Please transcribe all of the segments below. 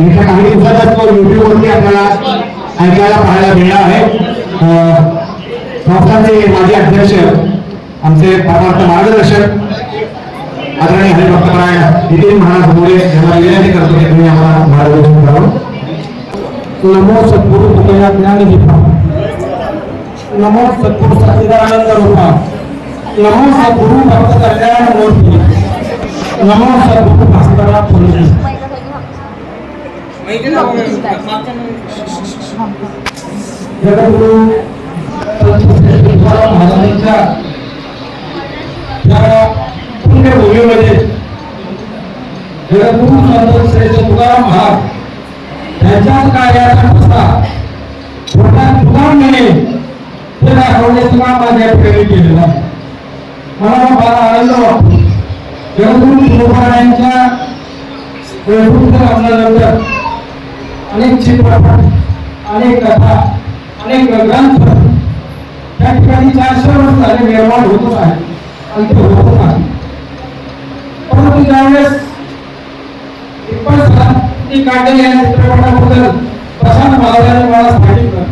करणार येत्या काही दिवसातच तो युट्यूबवरती आपल्याला ऐकायला पाहायला मिळणार आहे. संस्थाचे माजी अध्यक्ष आमचे परमार्थ मार्गदर्शक आदरणीय हरिभक्तपरायण नितीन महाराज मोरे यांना विनंती करतो की तुम्ही आम्हाला मार्गदर्शन करावं. नमो सद्गुरु तुकया ज्ञान दीपा नमो सद्गुरु सच्चिदानंद रूपा. नमो सद्गुरु भक्त कल्याण मूर्ती. नमो सद्गुरु भास्करा पुरुष महाराजांच्या त्या पुण्यभूमीमध्ये जगद्गुरु संत तुकाराम महाराज त्यांच्याच कार्याचा ठसा तुकाम म्हणे माझ्या ठिकाणी आहे. मला फार आनंद वाटतो जगद्गुरु अनेक चित्रपट अनेक कथा अनेक ग्रंथ त्या ठिकाणी चारशे वर्ष झाले निर्माण होतच आहे आणि ते होत नाही परंतु ज्यावेळेस ती काढलेली या चित्रपटाबद्दल प्रशांत महाराजांनी मला सांगितलं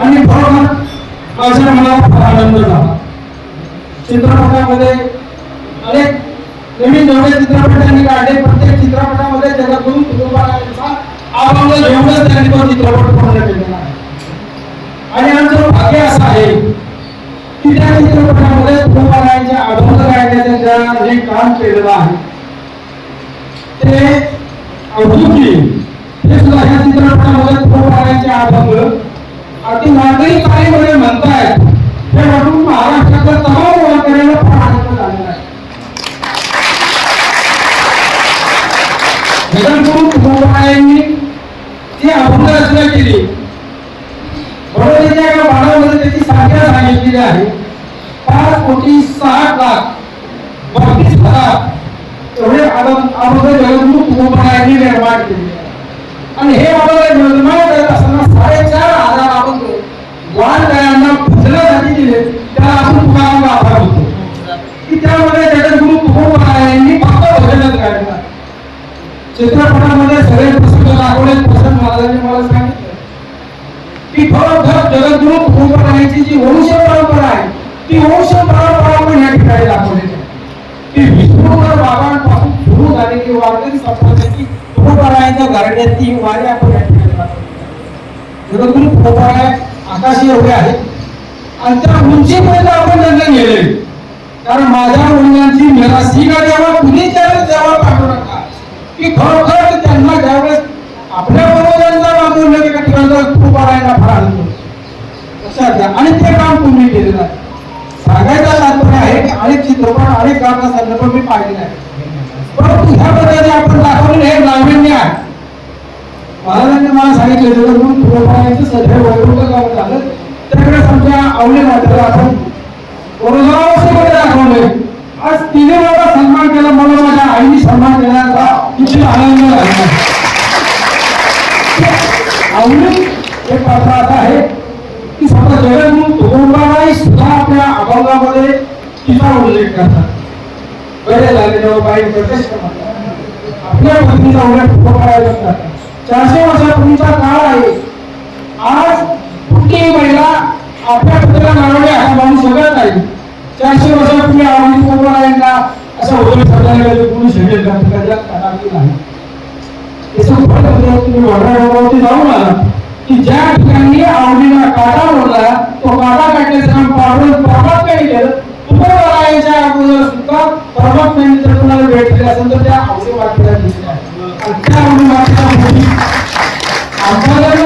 आणि बरोबर माझ्या मला फार आनंद झाला. चित्रपटामध्ये अनेक नवीन नवे चित्रपट त्यांनी काढले. प्रत्येक चित्रपटामध्ये त्याला दोन कुटुंबाला अभंग एवढंच त्यांनी तो चित्रपट पूर्ण केलेला आहे आणि आमचं भाग्य असं आहे की त्या चित्रपटामध्ये कुटुंबारायांच्या अभंग गायण्याचं ज्या काम केलेलं आहे ते अवधुकी हे सुद्धा ह्या चित्रपटामध्ये कुटुंबारायांचे अभंग अगदी नागरिक कार्यामध्ये म्हणतायत. हे वाटून महाराष्ट्राच्या तमाम वारकऱ्यांना फार आनंद झालेला आहे. जगद्गुरु तुकोबारायांनी ती अभंग रचना केली बरोबरीच्या एका बाणामध्ये त्याची संख्या सांगितलेली आहे. पाच कोटी साठ लाख बत्तीस हजार एवढे अभंग अभंग जगद्गुरु निर्माण केले. आणि हे अभंग निर्माण करत असताना साडेचार हजार अभंग वारकऱ्यांना भजनासाठी दिले त्याला आपण तुकाराम आभार होतो की त्यामध्ये चित्रपटामध्ये सगळे प्रसंग दाखवले प्रसंग महाराजांनी मला सांगितलं. की खरोखर जगद्गुरु तुकोबारायांची जी वंश परंपरा आहे ती वंश परंपरा आपण या ठिकाणी दाखवलेली आहे. की विष्णुवर बाबांपासून सुरू झालेली वारकरी संप्रदायाची तुकोबारायांच्या गारड्यातली ही वारी आपण या ठिकाणी दाखवली जगद्गुरु तुकोबाराय आकाशी एवढे आहेत आणि त्या उंचीपर्यंत आपण त्यांना नेले. कारण माझ्या मुलांची निराशी का जेव्हा कुणी त्याला जेव्हा पाठवू नका. की खरोखर त्यांना ज्यावेळेस आपल्या पूर्वजांचा बांधून एका ठिकाणचा खूप आणायला फार आनंद लक्षात घ्या आणि ते काम तुम्ही केलेलं आहे. सांगायचा तात्पर्य आहे की अनेक चित्रपट अनेक गावचा संदर्भ मी पाहिलेला आहे परंतु ह्या पद्धतीने आपण दाखवलेलं हे नाविन्य आहे. महाराजांनी मला सांगितलं होतं म्हणून तुकोबारायांचं सध्या वैभव गाव झालं त्याकडे समजा आवली मात्र आपण कोरोना दाखवले आज तिने मला सन्मान हे आहे. की स्वतः जगद्गुरु तुकोबाराई सुद्धा आपल्या अभंगामध्ये तिचा उल्लेख करतात. बाई आपल्या करतात चारशे वर्षापूर्वीचा काळ आहे. आज कुठलीही महिला आपल्या पतीला नारळे हा माणूस सगळ्यात आहे चारशे वर्षापूर्वी आवडी तुकोबारायांना असं होतं सगळ्यांना कोणी शरीर नाही. याचं तुम्ही वडरावरती जाऊन आला. की ज्या ठिकाणी आवडीला काटा ओढला तो काटा काढण्याचं काम पाडून परमात्म्याने केलं. तुकोबारायांच्या अगोदर सुद्धा परमात्म्याने जर तुम्हाला भेट दिली असेल तर त्या आवडी वाटेला दिसल्या. आवडी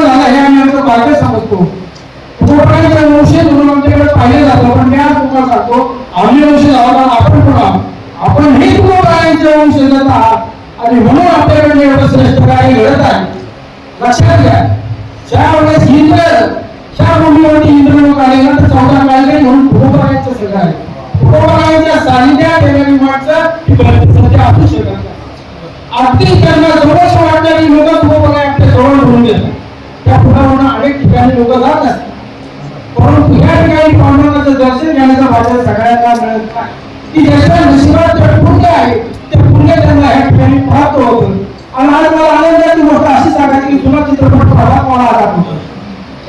झाला हे आम्ही आमचं भाग्य समजतो. वंशी म्हणून आमच्याकडे पाहिले जातं पण मी आज तुम्हाला सांगतो आम्ही वंशी झाला आपण पण आपण हे तुकोबारायांचे वंशज आहात? आणि म्हणून आपल्याकडे एवढं श्रेष्ठ कार्य घडत आहे? लक्षात घ्या. त्यावेळेस वेळेस त्या भूमीवरती इंद्र लोक आले ना तर चौदा काळले म्हणून तुकोबारायांचं सगळं. आहे तुकोबारायांच्या सानिध्यात येणारी माणसं ही सध्या असू शकत अगदी त्यांना जवळच वाटणारी लोक तुकोबाराय आपल्या जवळ भरून देतात. त्या पुढे अनेक ठिकाणी लोक जात असतात. परंतु या ठिकाणी पांडवांचं दर्शन घेण्याचा भाग्य सगळ्यांना मिळत नाही. की ज्याच्या नशिबात जे पुण्य आहे ते पुण्य त्यांना या ठिकाणी प्राप्त होतं आणि आज मला आनंदाची गोष्ट अशी की तुला चित्रपट पाहिला कोणा आला तुझा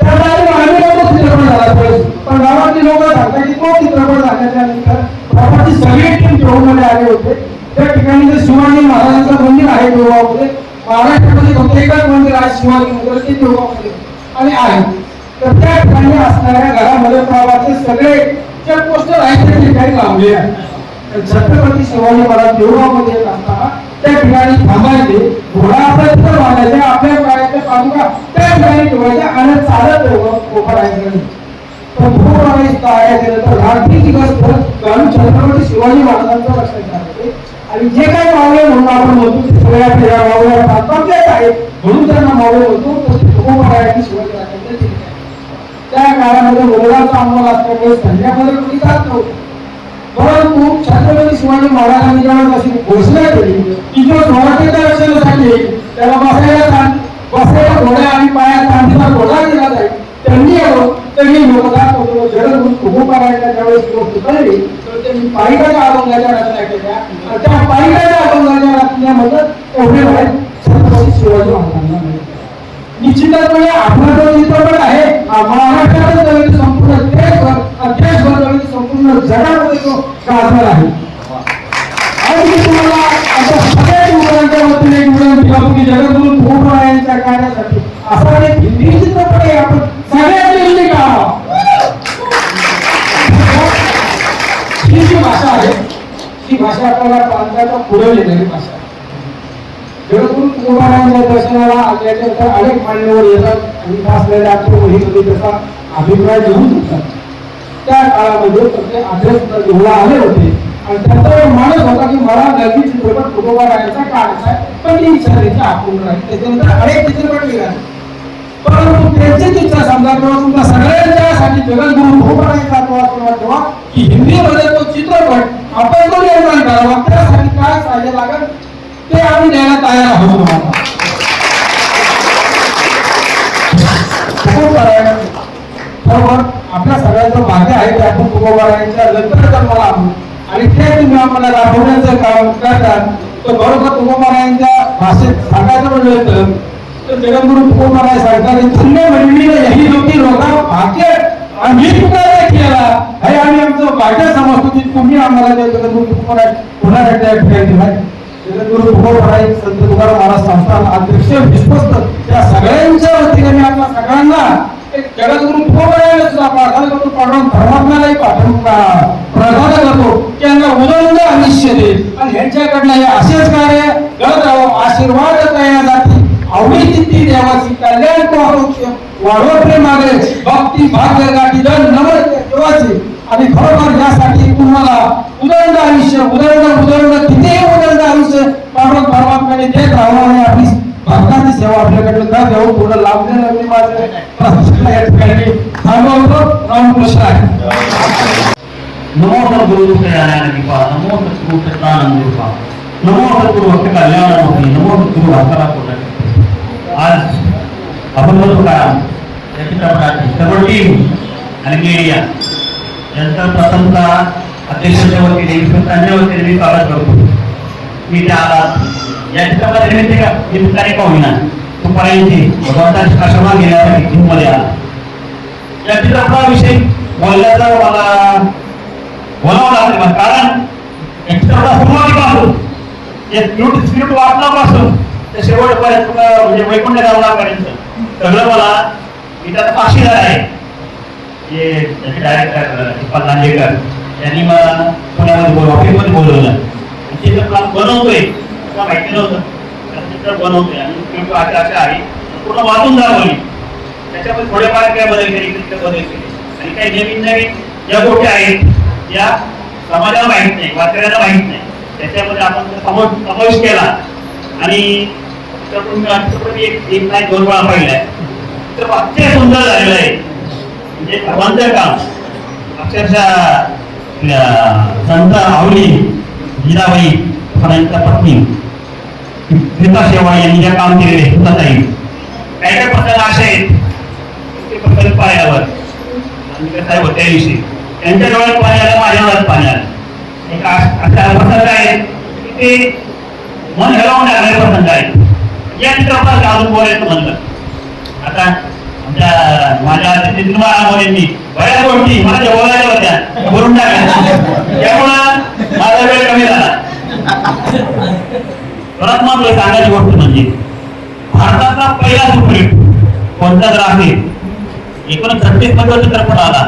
त्याला आम्ही आम्ही लोक चित्रपट झाला पाहिजे पण गावातली लोक सांगतात की तो चित्रपट झाल्याच्यानंतर बाबाची सगळी टीम देऊमध्ये आले होते. त्या ठिकाणी जे शिवाजी महाराजांचं मंदिर आहे गोवामध्ये महाराष्ट्रामध्ये फक्त एकच मंदिर आहे शिवाजी मंदिर ते गोवामध्ये आणि आहे. तर त्या ठिकाणी असणाऱ्या घरामध्ये प्रवाचे सगळे जे पोस्टर आहेत त्या ठिकाणी लावले आहे छत्रपती शिवाजी महाराज देवळामध्ये असताना त्या ठिकाणी थांबायचे घोडा असायचं तिथं बांधायचे आपल्या पायाच्या त्या ठिकाणी ठेवायच्या आणि चालत रात्री दिवसभर छत्रपती शिवाजी महाराजांचं लक्षात राहते आणि जे काही मावळे म्हणून आपण म्हणतो ते सगळ्या फेऱ्या मावळ्या आहेत. म्हणून त्यांना मावळे म्हणतो भूप्रवेश शिवाजी त्या काळामध्ये मुघलाचा अंमल असल्यामुळे सैन्यामध्ये कोणी जात नव्हतं परंतु छत्रपती शिवाजी महाराजांनी जेव्हा अशी घोषणा केली की जो सोळाशेच्या रक्षणासाठी त्याला बसायला ताण घोड्या आणि पाया चांदीचा घोडा गेला जाईल. त्यांनी यावं त्यांनी योगदान होतो जगद्गुरु तुकोबारायांना ज्यावेळेस गोष्ट कळली तर त्यांनी अभंगाच्या रचना केल्या. त्या पायीकाच्या अभंगाच्या रचनेमध्ये एवढे बाहेर छत्रपती शिवाजी महाराजांना निश्चितपणे आपला जो चित्रपट आहे महाराष्ट्रातच संपूर्ण देशभर देशभर नव्हे संपूर्ण जगामध्ये तो गाजणार आहे. आणि तुम्हाला सगळ्या युवकांच्या वतीने एक विनंती की कार्यासाठी असा एक म्हणजे हिंदी चित्रपट आहे आपण सगळ्यांनी हिंदी काढावा. ही जी भाषा आहे ही भाषा आपल्याला प्रांताच्या पुरवलेली भाषा आहे. जगद्गुरु तुकोबारायांच्या दर्शनाला आल्यानंतर अनेक मान्यवर येतात आणि असलेल्या आमच्या त्याचा अभिप्राय घेऊन जातात त्या काळामध्ये प्रत्येक अभ्यास घेऊन आले होते आणि त्यांचा एक मानस होता की मला नवीन चित्रपट तुकोबारायांचा काढायचा आहे. पण ती इच्छा त्यांची अपूर्ण राहील. त्याच्यानंतर अनेक चित्रपट निघाले. परंतु त्यांचीच इच्छा समजा किंवा तुमच्या सगळ्यांच्यासाठी जगद्गुरु तुकोबारायांचा किंवा आशीर्वाद ठेवा की हिंदीमध्ये तो चित्रपट आपण तो निर्माण करावा त्यासाठी काय साहाय्य लागेल? ते आम्ही द्यायला तयार आहोत तुम्हाला. आपल्या सगळ्यांचं भाग्य आहे की आपण तुकोबारायांच्या लग्न जन्माला आलो आणि ते तुम्ही आम्हाला राबवण्याचं काम करतात तर बरोबर तुकोबारायांच्या भाषेत सांगायचं म्हणलं होतं तर जगद्गुरु तुकोबाराय सांगतात धन्य मंडळीने यही होती लोका भाग्य आम्ही तुकारा केला हे आम्ही आमचं भाग्य समजतो की तुम्ही आम्हाला ते जगद्गुरु तुकोबाराय पुन्हा एकदा या ठिकाणी दिलाय जगद्गुरु तुकोबाराय संत तुकाराम महाराज संस्थान अध्यक्ष विश्वस्त त्या सगळ्यांच्या वतीने मी आपल्या सगळ्यांना जगद्गुरु तुकोबारायला सुद्धा प्रार्थना करतो. पाठवून धर्मात्म्यालाही पाठवून प्रार्थना करतो. उदंड आयुष्य दे आणि ह्यांच्याकडनं हे असेच कार्य राहो आशीर्वाद जाती. ती देवाची कल्याण तो वाढव भक्ती भाग्य गाठी दर आणि खरोखर यासाठी तुम्हाला उदंड आयुष्य उदंड उदंड कितीही उदंड आयुष्य पाठवून परमात्म्याने देत राहावं आणि आपली भक्ताची सेवा आपल्याकडे का देऊ थोडं लाभ देणं माझे माझं या ठिकाणी थांबवतो रामकृष्ण आहे नमो गुरु दयानंद कृपा नमो. गुरु सत्तानंद कृपा नमो. गुरु भक्त कल्याणमूर्ती नमो. गुरु भक्ताला कोटक आज आपण बघतो का? या चित्रपटाची सर्व टीम आणि मीडिया यांचा प्रथमता अध्यक्षांच्या वतीने विश्वस्तांच्या वतीने मी स्वागत करतो. मी त्या आलात या चित्रपटाच्या निमित्त का? निमित्ताने का होईना तुपारायांची भगवंताची आश्रमात घेण्यासाठी जिममध्ये आला. या चित्रपटाविषयी बोलण्याचा मला बोलावं लागतं कारण एक चित्रपट सुरुवातीपासून एक युट्यूब स्क्रिप्ट वाचण्यापासून ते शेवटपर्यंत म्हणजे वैकुंठ गावनापर्यंत सगळं मला मी त्यात साक्षीदार आहे जे त्याचे डायरेक्टर इक्बाल लांजेकर यांनी मला पुण्यामध्ये बोल ऑफिसमध्ये बोलवलं. आणि चित्रपट बनवतोय. मला माहिती नव्हतं. त्याचं बनवतोय. आणि स्क्रिप्ट आता अशा आहे. पूर्ण वाचून दाखवली त्याच्यामध्ये थोडेफार काय बदल केले कृत्य बदल केले. आणि काही नवीन नवीन ज्या गोष्टी आहेत या समाजाला माहीत नाही वाचकऱ्याला माहीत नाही त्याच्यामध्ये आपण तो समावेश केला आणि त्यातून मी एक एक नाही दोन वेळा पाहिलाय. तर अक्षय सुंदर झालेलं आहे. म्हणजे सर्वांचं काम. अक्षरशः संत आवली जिजाबाई फडांच्या पत्नी. रीता सेवा यांनी ज्या काम केलेले सुताताई काही काही प्रकल्प असे आहेत? ते प्रकल्प पाहिल्यावर साहेब होते त्या त्यांच्या डोळ्यात पाणी आलं माझ्या डोळ्यात पाणी आलं. एक अश- अशा प्रसंग आहेत की ते मन हलवून लागणारे प्रसंग आहेत. या चित्रपटात अजून बोलायचं म्हणलं. आता आमच्या माझ्या चित्रपटामध्ये बऱ्याच गोष्टी माझ्या ज्या होत्या बोलून टाकल्या त्यामुळं माझा वेळ कमी झाला परत सांगायची गोष्ट म्हणजे भारतातला पहिला सुप्रीम कोणता तर आहे? एकोणीस छत्तीसमध्ये चित्रपट आला.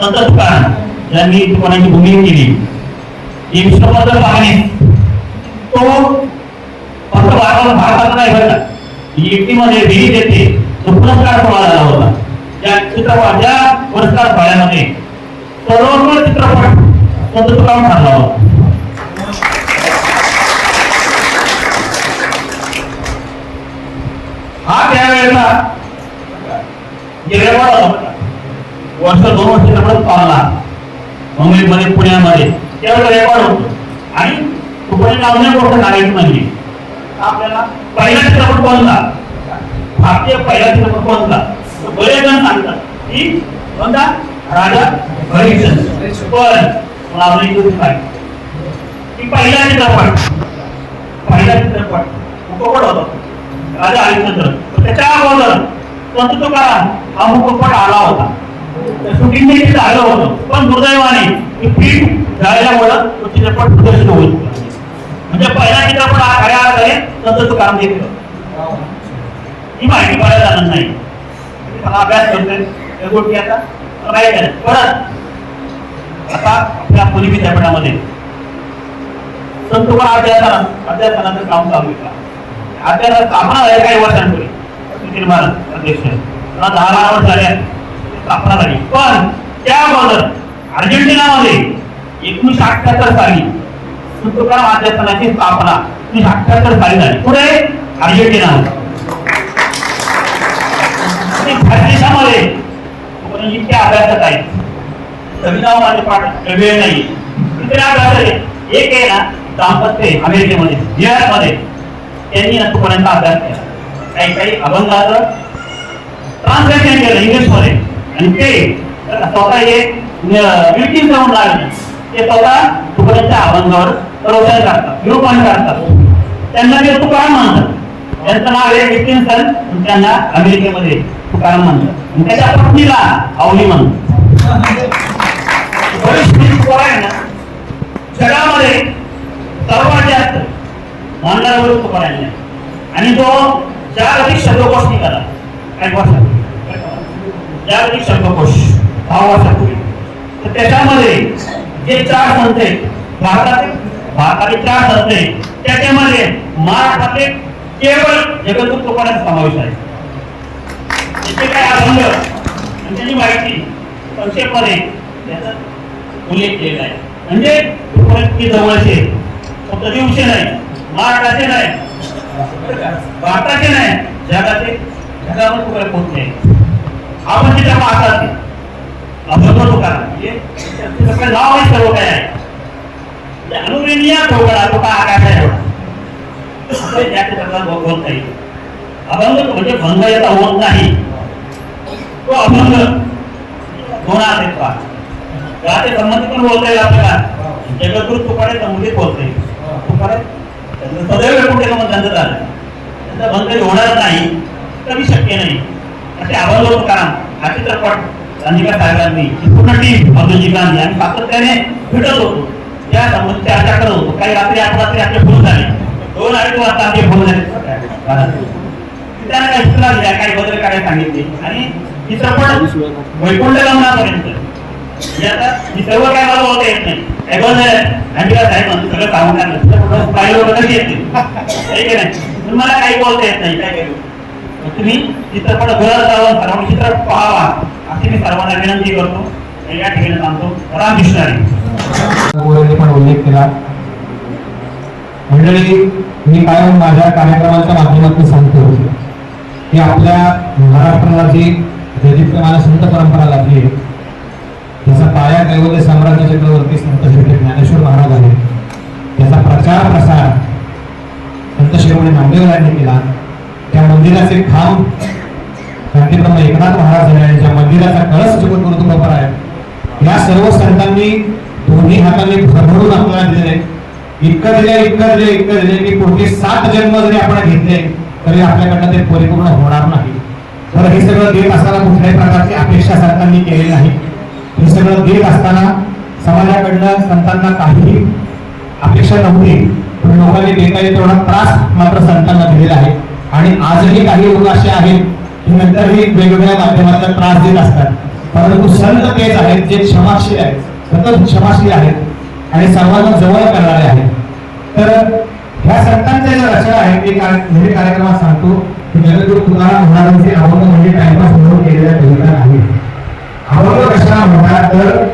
तसंच कारण ज्यांनी कोणाची भूमिका केली? ही विष्णुपत्र पाहणे. तो फक्त भारतात भारतात नाही बरं का? मध्ये विहित येते तो पुरस्कार सोहळा झाला होता. त्या चित्रपट ज्या पुरस्कार पाहण्यामध्ये सर्वोत्तम चित्रपट संत तुकाराम ठरला होता. हा वर्ष दोन वर्ष चित्रपट पाहला मुंबईमध्ये पुण्यामध्ये. त्यावेळेला रेकॉर्ड होतो. आणि तुकडे लावण्या गोष्ट सांगायची म्हणजे आपल्याला पहिला चित्रपट कोणता? भारतीय पहिला चित्रपट कोणता? बरेच जण सांगतात की कोणता? राजा हरिश्चंद्र पण लावणी आपल्या इथे की पहिला चित्रपट पहिला चित्रपट मुखपट होता. राजा हरिश्चंद्र त्याच्या अगोदर संत तुकाराम हा मुखपट आला होता. शूटिंग देखील झालं होतं. पण दुर्दैवाने ती फिल्म झाल्यामुळं तो चित्रपट प्रदर्शित होईल म्हणजे पहिला चित्रपट हा खऱ्या अर्थाने संत तुकाराम देखील ही माहिती मला जाणार नाही. मला अभ्यास करतोय. गोष्टी आता काय परत आता आपल्या पुणे विद्यापीठामध्ये संत तुकाराम अध्यासना अध्यासनाचं काम चालू आहे. का अध्यासन स्थापना काही वर्षांपूर्वी. सुधीर महाराज अध्यक्ष. त्यांना दहा बारा वर्ष झाले आहेत. स्थापना झाली पण त्या अगोदर अर्जेंटिनामध्ये एकोणीसशे अठ्ठ्याहत्तर साली तुकाराम अध्यासनाची स्थापना एकोणीसशे अठ्ठ्याहत्तर साली झाली. पुढे अर्जेंटिना आणि देशामध्ये इतके अभ्यासक आहेत. संविधान माझे पाठ वेळ नाही. इतके अभ्यासक एक आहे ना दाम्पत्य अमेरिकेमध्ये न्यूयॉर्कमध्ये. त्यांनी ना अभ्यास केला. काही काही अभंगाचं ट्रान्सलेशन केलं इंग्लिशमध्ये. आणि ते स्वतः हे विल्किन्स जाऊन लागले. ते स्वतः तुकड्यांच्या अभंगावर प्रवचन करतात निरूपण करतात. त्यांना ते तुकाराम म्हणतात. त्यांचं नाव आहे विल्किन्सन आणि त्यांना अमेरिकेमध्ये तुकाराम म्हणतात. आणि त्याच्या पत्नीला आवली म्हणतात. तुकाराम ना जगामध्ये सर्वात जास्त मानणारा तुकाराम आणि तो चार अधिक शब्दकोश निघाला काही वर्षात अधिक शब्दकोश दहा वर्षापूर्वी तर त्याच्यामध्ये जे चार संत भारतातील भारतातील चार संत त्याच्यामध्ये महाराष्ट्रातले केवळ जगदूत तुकाराम समावेश आहे त्याचे काय अभंग त्यांची माहिती संक्षेपमध्ये त्याचा उल्लेख केलेला आहे म्हणजे जवळचे फक्त दिवशी नाही महाराष्ट्राचे नाही भारताचे नाही जगाचे जगावर तुकाराम पोहोचले आपण ते. अभंग तुकाराम म्हणजे त्याचं नाव आहे सर्व काय आहे म्हणजे अनुरेनिया ठोकळा तो का आकाश आहे एवढा त्या बो- बोलता येईल अभंग म्हणजे भंग याचा होत नाही। तो अभंग होणार संबंधित पण बोलता येईल आपल्याला जगद्गुरु तुकारे संबंधित बोलता येईल तुकारे त्यांचं सदैव कुठे मग त्यांचं त्यांचा भंग होणार नाही कधी शक्य नाही. असे अभंग तुकाराम हा चित्रपट रंजिका साहेबांनी पूर्ण टीम अब्दुलजी गांधी आम्ही सातत्याने भेटत होतो. त्या संबंधी चर्चा करत होतो. काही रात्री आठ रात्री आपले फोन झाले. दोन अडीच वाजता आपले फोन झाले. त्यांना काही सूचना दिल्या काही बदल काय सांगितले? आणि चित्रपट वैकुंठ गमनापर्यंत म्हणजे आता मी सर्व काय मला येत नाही. म्हणतो? सगळं चित्रपट पाहिलं वगैरे येते नाही. मला काही बोलता येत नाही. काय करू? तुम्ही चित्रपट घरात जाऊन पाहावा. अशी मी सर्वांना विनंती करतो. या ठिकाणी सांगतो. राम हरी. पण उल्लेख केला. मंडळी मी काय माझ्या कार्यक्रमाच्या माध्यमातून सांगतो. की आपल्या महाराष्ट्राला जी दैदिप्यमान संत परंपरा लाभली आहे त्याचा पाया कैवल्य साम्राज्य चक्रवर्ती संत श्री ज्ञानेश्वर महाराज आहे त्याचा प्रचार प्रसार संत शिरोमणी नामदेवरांनी केला. त्या मंदिराचे खांब क्रांतीब्रह्म एकनाथ महाराज झाले आणि ज्या मंदिराचा कळस जगद्गुरु तुकोबर आहे या सर्व संतांनी दोन्ही हाताने भरभरून आपल्याला दिले इतकं दिले इतकं दिले इतकं दिले की पुढचे सात जन्म जरी आपण घेतले तरी आपल्याकडनं ते परिपूर्ण होणार नाही. तर हे सगळं देत असताना कुठल्याही प्रकारची अपेक्षा संतांनी केलेली नाही. हे सगळं देत असताना समाजाकडनं संतांना काहीही अपेक्षा नव्हती. पण लोकांनी देता येईल तेवढा त्रास मात्र संतांना दिलेला आहे. आणि आजही काही लोक असे आहेत की नंतरही वेगवेगळ्या माध्यमातून त्रास देत असतात. परंतु संत तेच आहेत जे क्षमाशील आहेत. सतत क्षमाशील आहेत आणि सर्वांना जवळ करणारे आहेत. तर ह्या संतांच्या ज्या रचना आहेत ते म्हणजे कार्यक्रमात सांगतो की जगद्गुरु तुकाराम महाराजांचे अभंग म्हणजे टाइमपास म्हणून केलेल्या कविता अभंग कशाला म्हणतात तर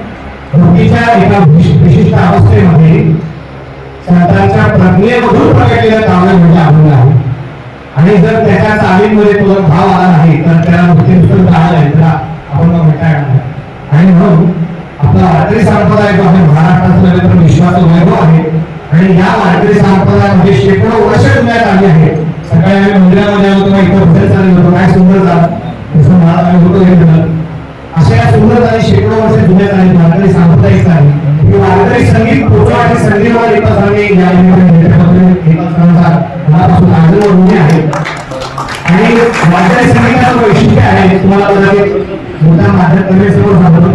भक्तीच्या एका विशिष्ट अवस्थेमध्ये संतांच्या प्रज्ञेमधून प्रकटलेलं काव्य म्हणजे अभंग आहे. आणि जर त्याच्या चालीमध्ये तुला भाव आला नाही तर त्याला भक्ती राहिला आहे येईल त्याला अभंग म्हणता येणार आणि म्हणून आपला वारकरी संप्रदाय जो आहे महाराष्ट्राचा नव्हे तर विश्वाचा वैभव आहे आणि या वारकरी संप्रदायामध्ये शेकडो वर्ष जुन्यात आली आहे. सकाळी आम्ही मंदिरामध्ये आलो तेव्हा इथं भजन चालू होतो काय सुंदर झालं. जसं महाराज होतो हे झालं अशा या सुंदर आणि शेकडो वर्ष जुन्या आणि वारकरी सांप्रदायिक आहे ही वारकरी संगीत पोचवायची संधी मला या निमित्ताने आग्रह आहे. आणि वारकरी संगीताचं वैशिष्ट्य आहे तुम्हाला कदाचित मोठ्या सांगतो.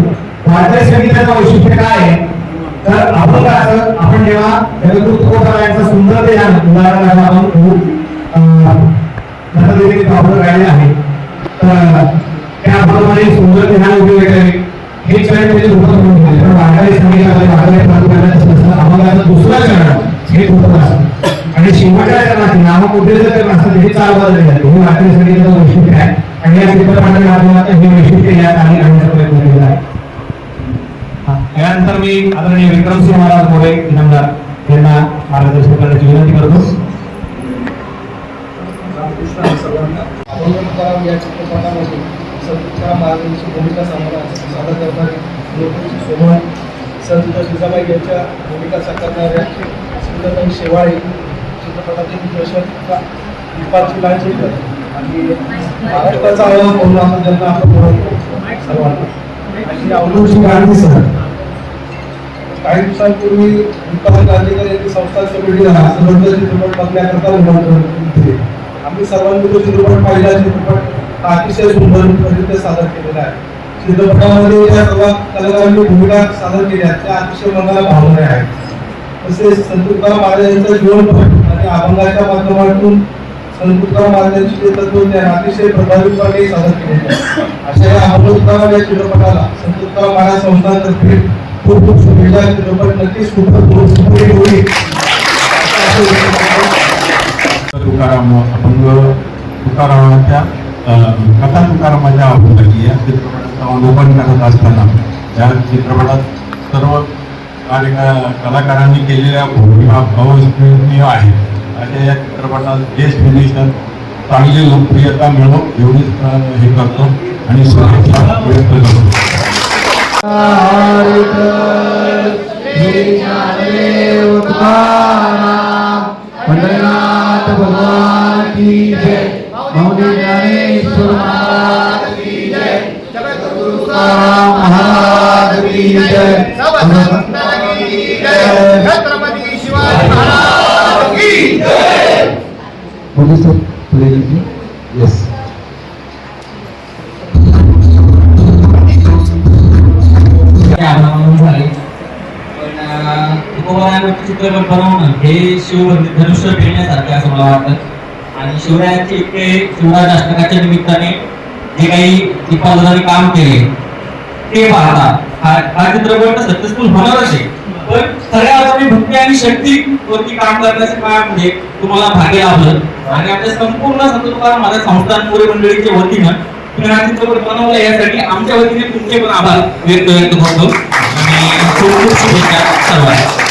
वारकरी संगीताचं वैशिष्ट्य काय? आहे तर आपण जेव्हा जगद्गुरु सुंदर ते गाणं आपण खूप गायले आहे. तर त्या सुंदर ते उपयोग आहे. हे चरण म्हणजे धृपद म्हणून घेतले पण प्रार्थना दुसरं चरण हे आणि शेवटच्या चरणाचे नाममुद्रेचं चरण असतं हे चार बदलले हे वारकरी संगीताचं वैशिष्ट्य आहे. आणि या हे वैशिष्ट्य या आणण्याचा प्रयत्न केला आहे. हा, यानंतर मी आदरणीय विक्रमसिंह महाराज मोरे इनामदार यांना मार्गदर्शन करण्याची विनंती करतो. या चित्रपटामध्ये संतकाराम महाराजांची भूमिका सामना सादर करणारे लोकांची सोमन संत जिजाबाई यांच्या भूमिका साकारणाऱ्या सुंदरबाई शेवाळे चित्रपटातील दिग्दर्शक दीपाची लांजेकर आणि महाराष्ट्राचा आवाज म्हणून आपण त्यांना आपण बोलवतो सर्वांना आणि अवलंबून गांधी सर काही दिवसांपूर्वी दीपाली गांधीकर यांनी संस्था कमिटीला समर्थ चित्रपट बघण्याकरता निमंत्रण दिले आम्ही सर्वांनी तो चित्रपट पाहिला. चित्रपट अतिशय सुंदर पद्धतीने सादर केलेला आहे. चित्रपटामध्ये ज्या सर्व कलाकारांनी भूमिका सादर केल्या त्या अतिशय मनाला भावणाऱ्या आहेत. तसेच संत तुकाराम महाराजांचा जीवनपट आणि अभंगाच्या माध्यमातून संत तुकाराम महाराजांची जे तत्वज्ञान अतिशय प्रभावीपणे सादर केले अशा या अभंग तुकाराम या चित्रपटाला संत तुकाराम महाराज संस्थांतर्फे खूप खूप शुभेच्छा. चित्रपट नक्कीच खूप सुपरित होईल. तुकाराम अभंग तुकारामाच्या कथा तुकारामाच्या अभंगाची या चित्रपटाचं अवलोकन करत असताना या चित्रपटात सर्व कार्य कलाकारांनी केलेल्या भूमिका अविस्मरणीय आहेत अशा या चित्रपटात बेस्ट फिनिशन चांगली लोकप्रियता मिळो एवढीच हे करतो आणि सुरक्षा व्यक्त करतो भगवान की जय मौली ज्ञानेश्वर महाराज की जय जगद्गुरु तुकाराम महाराज की जय छत्रपती शिवाजी महाराज की यस झाले चित्रपट बनवणं हे शिव धनुष्य पेरण्यासारखे असं मला वाटतं. आणि शिवरायांचे इतके शिवराज अष्टकाच्या निमित्ताने जे काही दीपावलांनी काम केले ते पाहता. हा चित्रपट सक्सेसफुल होणारच आहे. पण खऱ्या अर्थाने भक्ती आणि शक्ती वरती काम करण्याच्या काळामध्ये म्हणजे तुम्हाला भाग्य लाभलं. आणि आपल्या संपूर्ण संतोषकार माझ्या महाराज संस्थान मंडळीच्या वतीनं तुम्ही हा चित्रपट बनवला यासाठी आमच्या वतीने तुमचे पण आभार व्यक्त व्यक्त करतो. आणि खूप खूप शुभेच्छा सर्वांना.